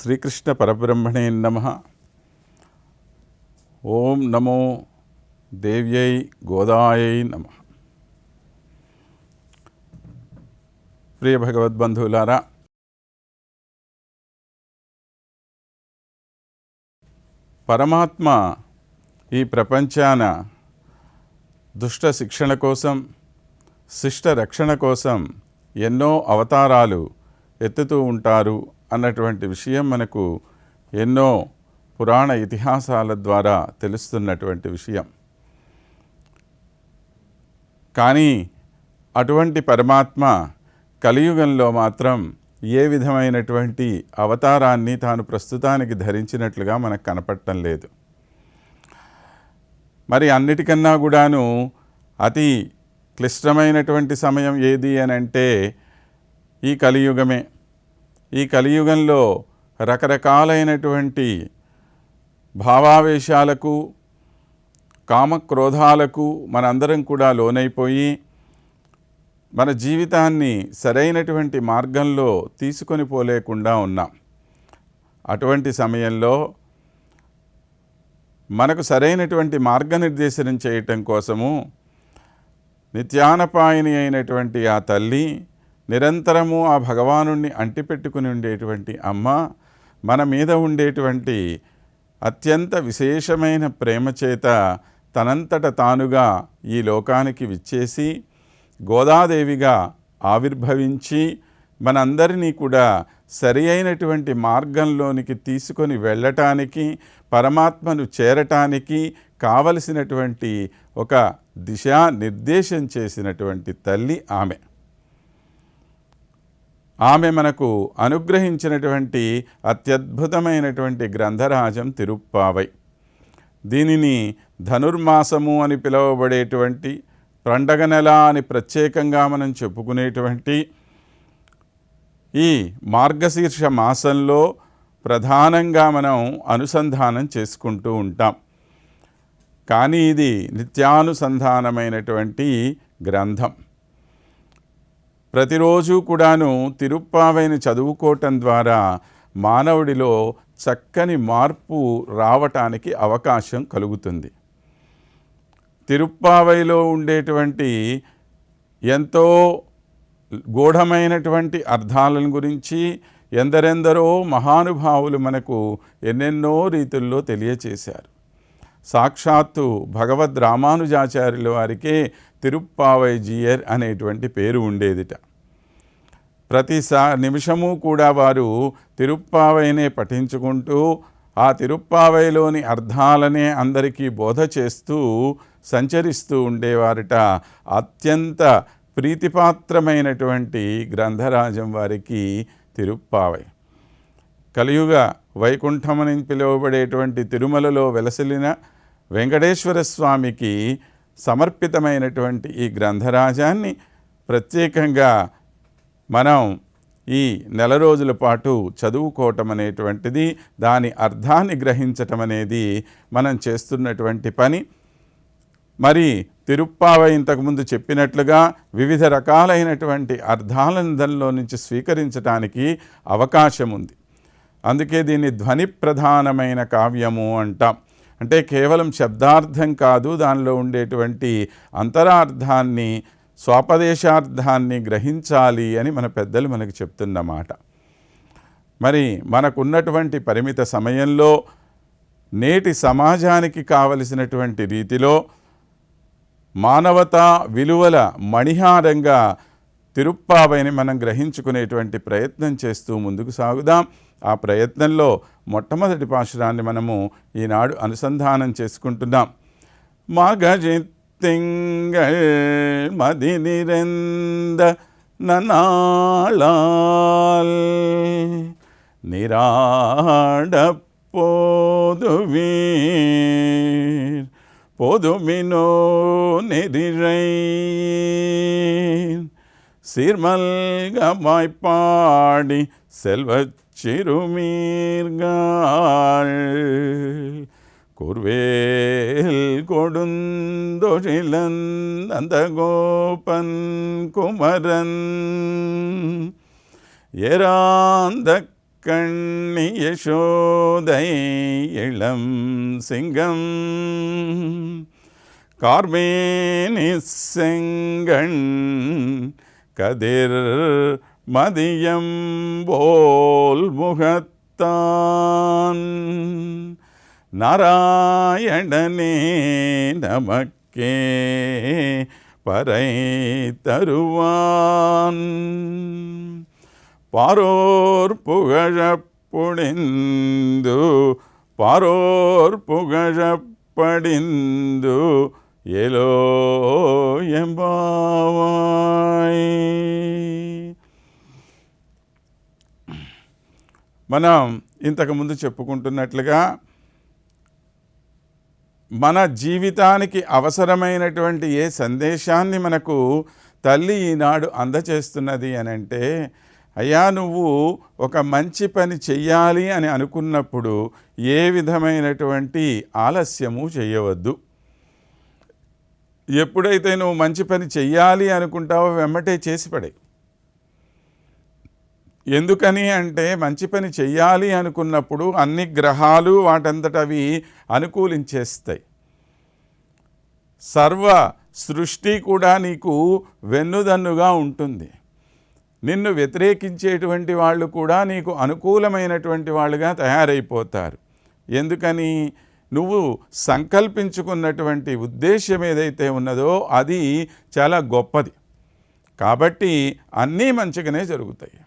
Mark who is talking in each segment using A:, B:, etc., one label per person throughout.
A: శ్రీకృష్ణ పరబ్రహ్మణే నమ. ఓం నమో దేవ్యై గోదాయై నమ. ప్రియ భగవద్బంధువులారా పరమాత్మ ఈ ప్రపంచాన దుష్ట శిక్షణ కోసం శిష్ట రక్షణ కోసం ఎన్నో అవతారాలు ఎత్తుతూ ఉంటారు అన్నటువంటి విషయం మనకు ఎన్నో పురాణ ఇతిహాసాల ద్వారా తెలుస్తున్నటువంటి విషయం. కానీ అటువంటి పరమాత్మ కలియుగంలో మాత్రం ఏ విధమైనటువంటి అవతారాన్ని తాను ప్రస్తుతానికి ధరించినట్లుగా మనకు కనపడటం లేదు. మరి అన్నిటికన్నా కూడాను అతి క్లిష్టమైనటువంటి సమయం ఏది అని అంటే ఈ కలియుగమే. ఈ కలియుగంలో రకరకాలైనటువంటి భావావేశాలకు కామక్రోధాలకు మనందరం కూడా లోనైపోయి మన జీవితాన్ని సరైనటువంటి మార్గంలో తీసుకొని పోలేకుండా ఉన్నాం. అటువంటి సమయంలో మనకు సరైనటువంటి మార్గనిర్దేశనం చేయటం కోసము నిత్యానపాయని అయినటువంటి ఆ తల్లి నిరంతరము ఆ భగవాను అంటిపెట్టుకుని ఉండేటువంటి అమ్మ మన మీద ఉండేటువంటి అత్యంత విశేషమైన ప్రేమ చేత తనంతట తానుగా ఈ లోకానికి విచ్చేసి గోదాదేవిగా ఆవిర్భవించి మనందరినీ కూడా సరి అయినటువంటి మార్గంలోనికి తీసుకొని వెళ్ళటానికి పరమాత్మను చేరటానికి కావలసినటువంటి ఒక దిశా నిర్దేశం చేసినటువంటి తల్లి ఆమె. ఆమె మనకు అనుగ్రహించినటువంటి అత్యద్భుతమైనటువంటి గ్రంథరాజం తిరుప్పావై. దీనిని ధనుర్మాసము అని పిలువబడేటువంటి పండగ నెల అని ప్రత్యేకంగా మనం చెప్పుకునేటువంటి ఈ మార్గశీర్ష మాసంలో ప్రధానంగా మనం అనుసంధానం చేసుకుంటూ ఉంటాం. కానీ ఇది నిత్యానుసంధానమైనటువంటి గ్రంథం. ప్రతిరోజు కూడాను తిరుప్పావైని చదువుకోవటం ద్వారా మానవుడిలో చక్కని మార్పు రావటానికి అవకాశం కలుగుతుంది. తిరుప్పావైలో ఉండేటువంటి ఎంతో గూఢమైనటువంటి అర్థాలను గురించి ఎందరెందరో మహానుభావులు మనకు ఎన్నెన్నో రీతుల్లో తెలియచేశారు. సాక్షాత్తు భగవద్ రామానుజాచార్యుల వారికే తిరుప్పావైజీయర్ అనేటువంటి పేరు ఉండేదిట. ప్రతి సా నిమిషము కూడా వారు తిరుప్పావైనే పఠించుకుంటూ ఆ తిరుప్పావైలోని అర్థాలనే అందరికీ బోధ చేస్తూ సంచరిస్తూ ఉండేవారట. అత్యంత ప్రీతిపాత్రమైనటువంటి గ్రంథరాజం వారికి తిరుప్పావై. కలియుగ వైకుంఠమని పిలువబడేటువంటి తిరుమలలో వెలసిలిన వెంకటేశ్వర స్వామికి సమర్పితమైనటువంటి ఈ గ్రంథరాజాన్ని ప్రత్యేకంగా మనం ఈ నెల రోజుల పాటు చదువుకోవటం అనేటువంటిది దాని అర్థాన్ని గ్రహించటం అనేది మనం చేస్తున్నటువంటి పని. మరి తిరుప్పావ ఇంతకుముందు చెప్పినట్లుగా వివిధ రకాలైనటువంటి అర్థాలందంలో నుంచి స్వీకరించడానికి అవకాశం ఉంది. అందుకే దీన్ని ధ్వని ప్రధానమైన కావ్యము అంటాం. అంటే కేవలం శబ్దార్థం కాదు దానిలో ఉండేటువంటి అంతరార్థాన్ని స్వాపదేశార్థాన్ని గ్రహించాలి అని మన పెద్దలు మనకు చెప్తున్నమాట మరి మనకున్నటువంటి పరిమిత సమయంలో నేటి సమాజానికి కావలసినటువంటి రీతిలో మానవతా విలువల మణిహారంగా తిరుప్పావైని మనం గ్రహించుకునేటువంటి ప్రయత్నం చేస్తూ ముందుకు సాగుదాం. ఆ ప్రయత్నంలో మొట్టమొదటి పాశురాన్ని మనము ఈనాడు అనుసంధానం చేసుకుంటున్నాం మగజి తింగళ్ మది నిరంద ననాళాల్ నిరాడపోదువీర్ பொதுமினோ நெறிழை சீர்மல்கமாய் பாடி செல்வச் சிறுமீர்கள் குர்வேல் கொடுந்தொழிலன் அந்த கோபன் குமரன் ஏராந்த கண்ணி யசோதை இளம் சிங்கம் கார்மேனி செங்கண் கதிர் மதியம் போல் முகத்தான். நாராயணனே நமக்கே பறை தருவான் பாரோர் புகழப் புழிந்து பாரோர் புகழப்படிந்து எலோ எம்பாவாய். మనం ఇంతకుముందు చెప్పుకుంటున్నట్లుగా మన జీవితానికి అవసరమైనటువంటి ఏ సందేశాన్ని మనకు తల్లి ఈనాడు అందచేస్తున్నది అని అంటే అయ్యా నువ్వు ఒక మంచి పని చెయ్యాలి అని అనుకున్నప్పుడు ఏ విధమైనటువంటి ఆలస్యము చేయవద్దు ఎప్పుడైతే నువ్వు మంచి పని చెయ్యాలి అనుకుంటావో వెమ్మటే చేసి పడే ఎందుకని అంటే మంచి పని చెయ్యాలి అనుకున్నప్పుడు అన్ని గ్రహాలు వాటంతట అవి అనుకూలించేస్తాయి. సర్వ సృష్టి కూడా నీకు వెన్నుదన్నుగా ఉంటుంది. నిన్ను వ్యతిరేకించేటువంటి వాళ్ళు కూడా నీకు అనుకూలమైనటువంటి వాళ్ళుగా తయారైపోతారు. ఎందుకని? నువ్వు సంకల్పించుకున్నటువంటి ఉద్దేశ్యం ఏదైతే ఉన్నదో అది చాలా గొప్పది. కాబట్టి అన్నీ మంచిగానే జరుగుతాయి.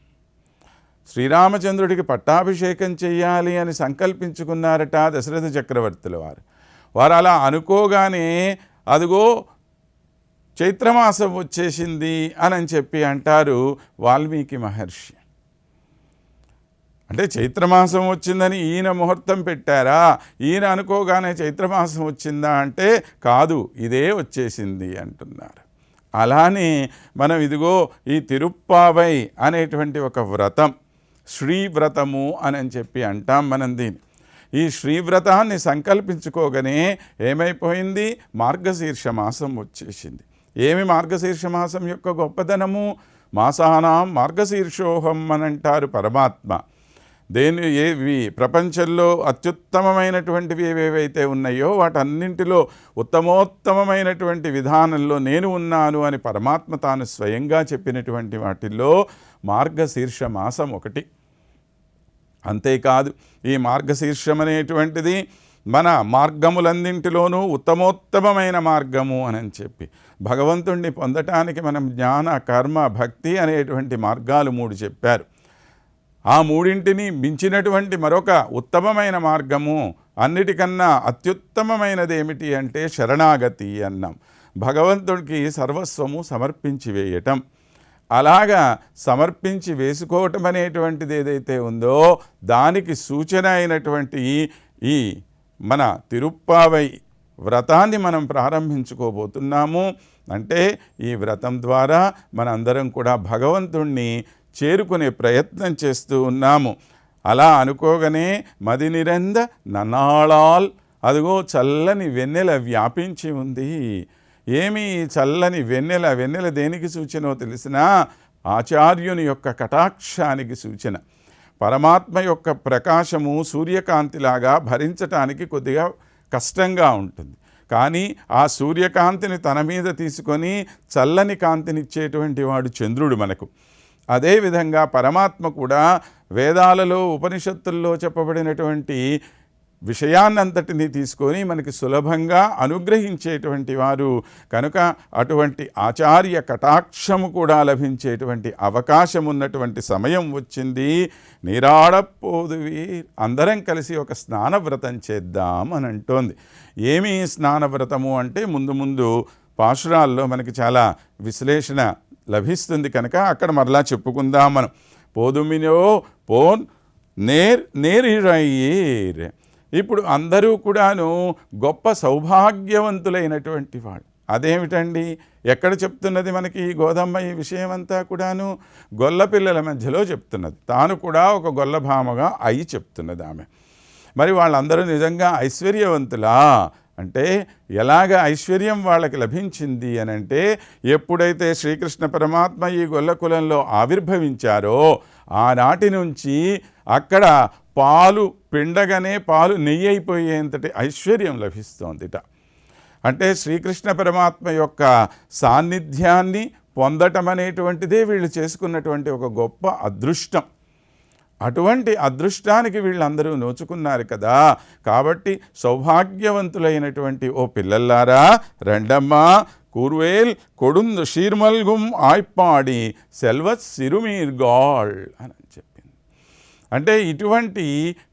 A: శ్రీరామచంద్రుడికి పట్టాభిషేకం చెయ్యాలి అని సంకల్పించుకున్నారట దశరథ చక్రవర్తుల వారు. వారు అలా అనుకోగానే అదిగో చైత్రమాసం వచ్చేసింది అని చెప్పి అంటారు వాల్మీకి మహర్షి. అంటే చైత్రమాసం వచ్చిందని ఈయన ముహూర్తం పెట్టారా? ఈయన అనుకోగానే చైత్రమాసం వచ్చిందా అంటే కాదు ఇదే వచ్చేసింది అంటున్నారు. అలానే మనం ఇదిగో ఈ తిరుప్పావై అనేటువంటి ఒక వ్రతం శ్రీవ్రతము అని చెప్పి అంటాం మనం దీన్ని. ఈ శ్రీవ్రతాన్ని సంకల్పించుకోగానే ఏమైపోయింది? మార్గశీర్ష మాసం వచ్చేసింది. ఏమి మార్గశీర్ష మాసం యొక్క గొప్పదనము? మాసానాం మార్గశీర్షోహం అని అంటారు పరమాత్మ. దేని ఏవి ప్రపంచంలో అత్యుత్తమమైనటువంటివి ఏవేవైతే ఉన్నాయో వాటన్నింటిలో ఉత్తమోత్తమమైనటువంటి విధానంలో నేను ఉన్నాను అని పరమాత్మ తాను స్వయంగా చెప్పినటువంటి వాటిల్లో మార్గశీర్ష మాసం ఒకటి. అంతేకాదు ఈ మార్గశీర్షం అనేటువంటిది మన మార్గములన్నింటిలోనూ ఉత్తమోత్తమమైన మార్గము అని చెప్పి భగవంతుణ్ణి పొందటానికి మనం జ్ఞాన కర్మ భక్తి అనేటువంటి మార్గాలు మూడు చెప్పారు. ఆ మూడింటిని మించినటువంటి మరొక ఉత్తమమైన మార్గము అన్నిటికన్నా అత్యుత్తమమైనది ఏమిటి అంటే శరణాగతి అన్నాం. భగవంతుడికి సర్వస్వము సమర్పించి వేయటం. అలాగా సమర్పించి వేసుకోవటం అనేటువంటిది ఏదైతే ఉందో దానికి సూచన అయినటువంటి ఈ మన తిరుప్పావై వ్రతాన్ని మనం ప్రారంభించుకోబోతున్నాము. అంటే ఈ వ్రతం ద్వారా మనందరం కూడా భగవంతుణ్ణి చేరుకునే ప్రయత్నం చేస్తూ ఉన్నాము. అలా అనుకోగానే మది నిరంద ననాళాల్ అదిగో చల్లని వెన్నెల వ్యాపించి ఉంది. ఏమి చల్లని వెన్నెల వెన్నెల దేనికి సూచనో తెలిసినా? ఆచార్యుని యొక్క కటాక్షానికి సూచన. పరమాత్మ యొక్క ప్రకాశము సూర్యకాంతిలాగా భరించటానికి కొద్దిగా కష్టంగా ఉంటుంది. కానీ ఆ సూర్యకాంతిని తన మీద తీసుకొని చల్లని కాంతినిచ్చేటువంటి వాడు చంద్రుడు మనకు. అదేవిధంగా పరమాత్మ కూడా వేదాలలో ఉపనిషత్తుల్లో చెప్పబడినటువంటి విషయాన్నంతటినీ తీసుకొని మనకి సులభంగా అనుగ్రహించేటువంటి వారు కనుక అటువంటి ఆచార్య కటాక్షము కూడా లభించేటువంటి అవకాశం ఉన్నటువంటి సమయం వచ్చింది. నీరాడపోదువి అందరం కలిసి ఒక స్నానవ్రతం చేద్దాం అని అంటోంది. ఏమి స్నానవ్రతము అంటే ముందు ముందు పాశురాల్లో మనకి చాలా విశ్లేషణ లభిస్తుంది కనుక అక్కడ మరలా చెప్పుకుందాం మనం పోదుమినో పోన్ నేర్ నేరిరయ్యేర్ ఇప్పుడు అందరూ కూడాను గొప్ప సౌభాగ్యవంతులైనటువంటి వాడు అదేమిటండి? ఎక్కడ చెప్తున్నది మనకి ఈ గోధమ్మ ఈ విషయం అంతా కూడాను? గొల్ల పిల్లల మధ్యలో చెప్తున్నది. తాను కూడా ఒక గొల్లభామగా అయి చెప్తున్నది ఆమె. మరి వాళ్ళందరూ నిజంగా ఐశ్వర్యవంతులా? అంటే ఎలాగ ఐశ్వర్యం వాళ్ళకి లభించింది అని అంటే ఎప్పుడైతే శ్రీకృష్ణ పరమాత్మ ఈ గొల్ల కులంలో ఆవిర్భవించారో ఆనాటి నుంచి అక్కడ పాలు పిండగానే పాలు నెయ్యి అయిపోయేంతటి ఐశ్వర్యం లభిస్తోందిట. అంటే శ్రీకృష్ణ పరమాత్మ యొక్క సాన్నిధ్యాన్ని పొందటం అనేటువంటిదే వీళ్ళు చేసుకున్నటువంటి ఒక గొప్ప అదృష్టం. అటువంటి అదృష్టానికి వీళ్ళందరూ నోచుకున్నారు కదా. కాబట్టి సౌభాగ్యవంతులైనటువంటి ఓ పిల్లల్లారా రెండమ్మా కూర్వేల్ కొడుందు షీర్మల్గుం ఆయ్పాడి సెల్వత్ సిరుమీర్గాళ్ అని చెప్పింది అంటే ఇటువంటి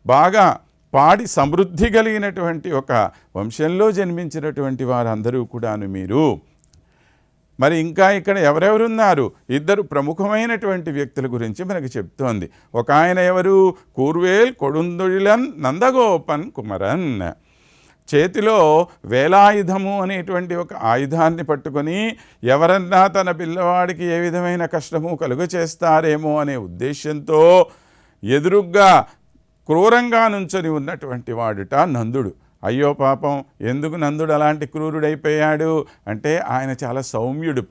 A: బాగా పాడి సమృద్ధి కలిగినటువంటి ఒక వంశంలో జన్మించినటువంటి వారందరూ కూడాను మీరు మరి ఇంకా ఇక్కడ ఎవరెవరున్నారు ఇద్దరు ప్రముఖమైనటువంటి వ్యక్తుల గురించి మనకు చెప్తోంది ఒక ఆయన ఎవరు కూర్వేల్ కొడుందుళిలన్ నందగోపన్ కుమరన్ చేతిలో వేలాయుధము అనేటువంటి ఒక ఆయుధాన్ని పట్టుకొని ఎవరన్నా తన పిల్లవాడికి ఏ విధమైన కష్టము కలుగ చేస్తారేమో అనే ఉద్దేశంతో ఎదురుగ్గా క్రూరంగా నుంచొని ఉన్నటువంటి వాడుట నందుడు. అయ్యో పాపం ఎందుకు నందుడు అలాంటి క్రూరుడైపోయాడు? అంటే ఆయన చాలా సౌమ్యుడు.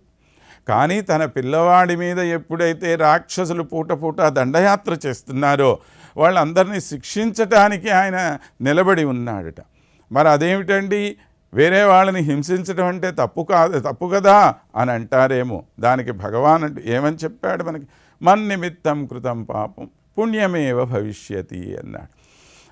A: కానీ తన పిల్లవాడి మీద ఎప్పుడైతే రాక్షసులు పూట పూట దండయాత్ర చేస్తున్నారో వాళ్ళందరినీ శిక్షించటానికి ఆయన నిలబడి ఉన్నాడట. మరి అదేమిటండి వేరే వాళ్ళని హింసించడం అంటే తప్పు కాదు తప్పు కదా అని అంటారేమో. దానికి భగవాన్ అంటూ ఏమని చెప్పాడు మనకి? మన్నిమిత్తం కృతం పాపం పుణ్యమేవ భవిష్యతి అన్నాడు.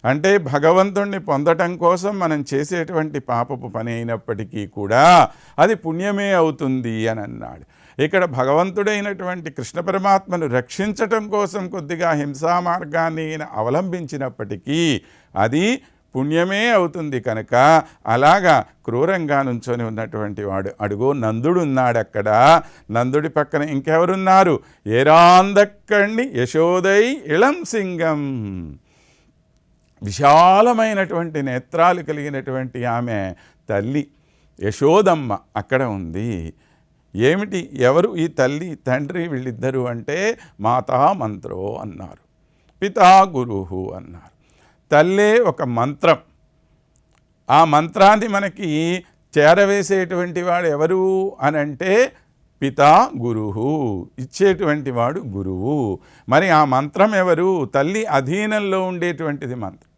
A: అంటే భగవంతుణ్ణి పొందటం కోసం మనం చేసేటువంటి పాపపు పని అయినప్పటికీ కూడా అది పుణ్యమే అవుతుంది అని అన్నాడు. ఇక్కడ భగవంతుడైనటువంటి కృష్ణ పరమాత్మను రక్షించటం కోసం కొద్దిగా హింసా మార్గాన్ని అవలంబించినప్పటికీ అది పుణ్యమే అవుతుంది కనుక అలాగా క్రూరంగా నుంచొని ఉన్నటువంటి వాడు. అడుగో నందుడు అక్కడ నందుడి పక్కన ఇంకెవరున్నారు? ఏరాందక్కండి యశోదై ఇళం సింగం. విశాలమైనటువంటి నేత్రాలు కలిగినటువంటి ఆమె తల్లి యశోదమ్మ అక్కడ ఉంది. ఏమిటి? ఎవరు ఈ తల్లి తండ్రి వీళ్ళిద్దరూ అంటే మాతా మంత్రో అన్నారు. పితా గురువు అన్నారు. తల్లే ఒక మంత్రం. ఆ మంత్రాన్ని మనకి చేరవేసేటువంటి వాడు ఎవరు అని అంటే పితా గురువు ఇచ్చేటువంటి వాడు గురువు. మరి ఆ మంత్రం ఎవరు? తల్లి అధీనంలో ఉండేటువంటిది మంత్రం.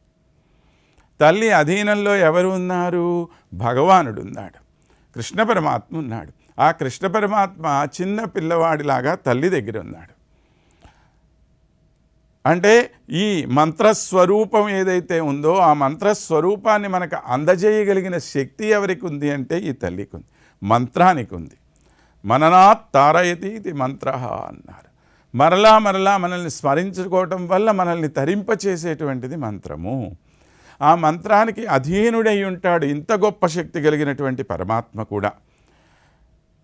A: తల్లి అధీనంలో ఎవరు ఉన్నారు భగవానుడు ఉన్నాడు కృష్ణ పరమాత్మ ఉన్నాడు. ఆ కృష్ణ పరమాత్మ చిన్న పిల్లవాడిలాగా తల్లి దగ్గర ఉన్నాడు. అంటే ఈ మంత్రస్వరూపం ఏదైతే ఉందో ఆ మంత్రస్వరూపాన్ని మనకు అందజేయగలిగిన శక్తి ఎవరికి ఉంది అంటే ఈ తల్లికి ఉంది. మంత్రానికి ఉంది. మననాత్ తారయతి ఇది మంత్ర అన్నారు. మరలా మరలా మనల్ని స్మరించుకోవటం వల్ల మనల్ని తరింపచేసేటువంటిది మంత్రము. ఆ మంత్రానికి అధీనుడై ఉంటాడు. ఇంత గొప్ప శక్తి కలిగినటువంటి పరమాత్మ కూడా.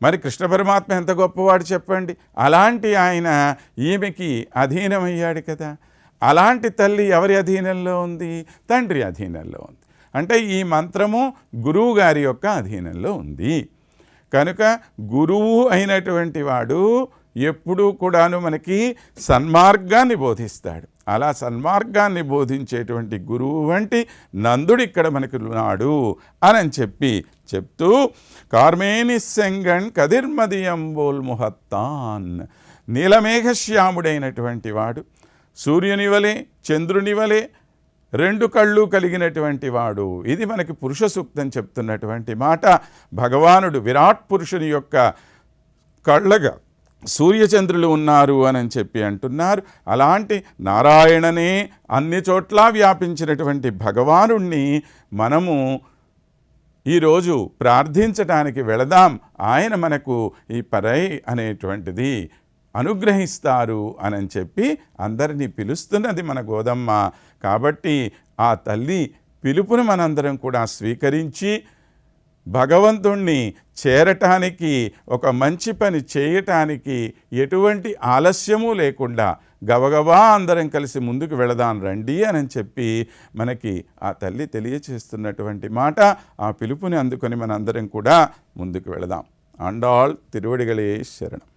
A: మరి కృష్ణ పరమాత్మ ఎంత గొప్పవాడు చెప్పండి? అలాంటి ఆయన ఈమెకి అధీనమయ్యాడు కదా. అలాంటి తల్లి ఎవరి అధీనంలో ఉంది? తండ్రి అధీనంలో ఉంది. అంటే ఈ మంత్రము గురువు గారి యొక్క అధీనంలో ఉంది. కనుక గురువు అయినటువంటి వాడు ఎప్పుడూ కూడాను మనకి సన్మార్గాన్ని బోధిస్తాడు. అలా సన్మార్గాన్ని బోధించేటువంటి గురువు వంటి నందుడు ఇక్కడ మనకు ఉన్నాడు అని చెప్పి చెప్తూ కార్మేని కదిర్మదియం కదిర్మదియంబోల్ ముహత్తాన్. నీలమేఘశ్యాముడైనటువంటి వాడు సూర్యుని వలె చంద్రుని వలె రెండు కళ్ళు కలిగినటువంటి వాడు. ఇది మనకి పురుష సూక్తం చెప్తున్నటువంటి మాట. భగవానుడు విరాట్ పురుషుని యొక్క కళ్ళగా సూర్యచంద్రులు ఉన్నారు అని చెప్పి అంటున్నారు. అలాంటి నారాయణనే అన్ని చోట్ల వ్యాపించినటువంటి భగవానుణ్ణి మనము ఈరోజు ప్రార్థించటానికి వెళదాం. ఆయన మనకు ఈ పరై అనేటువంటిది అనుగ్రహిస్తారు అని చెప్పి అందరినీ పిలుస్తున్నది మన గోదమ్మ. కాబట్టి ఆ తల్లి పిలుపును మనందరం కూడా స్వీకరించి భగవంతుణ్ణి చేరటానికి ఒక మంచి పని చేయటానికి ఎటువంటి ఆలస్యము లేకుండా గబగబా అందరం కలిసి ముందుకు వెళదాం రండి అని చెప్పి మనకి ఆ తల్లి తెలియచేస్తున్నటువంటి మాట ఆ పిలుపుని అందుకొని మనందరం కూడా ముందుకు వెళదాం. ఆండాళ్ తిరువడిగలే శరణం.